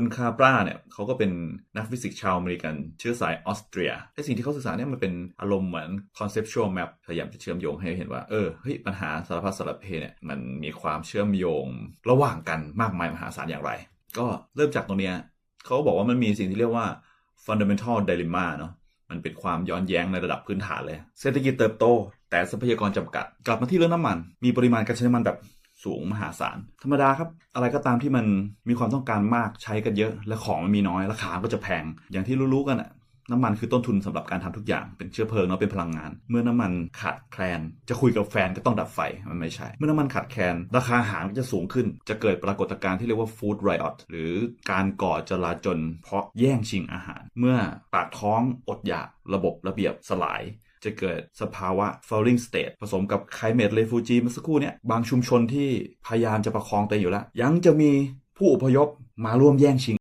คุณคาปราเนี่ยเขาก็เป็นนักฟิสิกส์ชาวอเมริกัน เชื้อสายออสเตรียไอสิ่งที่เขาศึกษาเนี่ยมันเป็นอารมณ์เหมือน conceptual map พยายามจะเชื่อมโยงให้เห็นว่า เออเฮ้ยปัญหาสารพัดสารเพเนี่ยมันมีความเชื่อมโยงระหว่างกันมากมายมหาศาลอย่างไร ก็เริ่มจากตรงเนี้ยเขาบอกว่ามันมีสิ่งที่เรียกว่า fundamental dilemma เนาะมันเป็นความย้อนแย้งในระดับพื้นฐานเลย เศรษฐกิจเติบโต แต่ทรัพยากรจำกัด กลับมาที่เรื่องน้ำมัน มีปริมาณการใช้น้ำมันแบบ สูงมหาศาล ธรรมดาครับ อะไรก็ตามที่มันมีความต้องการมากใช้กันเยอะ และของมันมีน้อยราคาก็จะแพง อย่างที่รู้ๆกันอะน้ำมันคือต้นทุนสำหรับการทำทุกอย่างเป็นเชื้อเพลิงเนาะเป็นพลังงาน เมื่อน้ำมันขาดแคลน จะคุยกับแฟนก็ต้องดับไฟมันไม่ใช่ เมื่อน้ำมันขาดแคลน ราคาอาหารก็จะสูงขึ้น จะเกิดปรากฏการณ์ที่เรียกว่า food riot หรือการก่อจลาจลเพราะแย่งชิงอาหาร เมื่อปากท้องอดอยากระบบระเบียบสลาย จะเกิดสภาวะ falling state ผสมกับ climate refugee เมื่อสักครู่เนี้ยบางชุมชนที่พยายามจะประคองตัวอยู่แล้ว ยังจะมีผู้อพยพมาร่วมแย่งชิง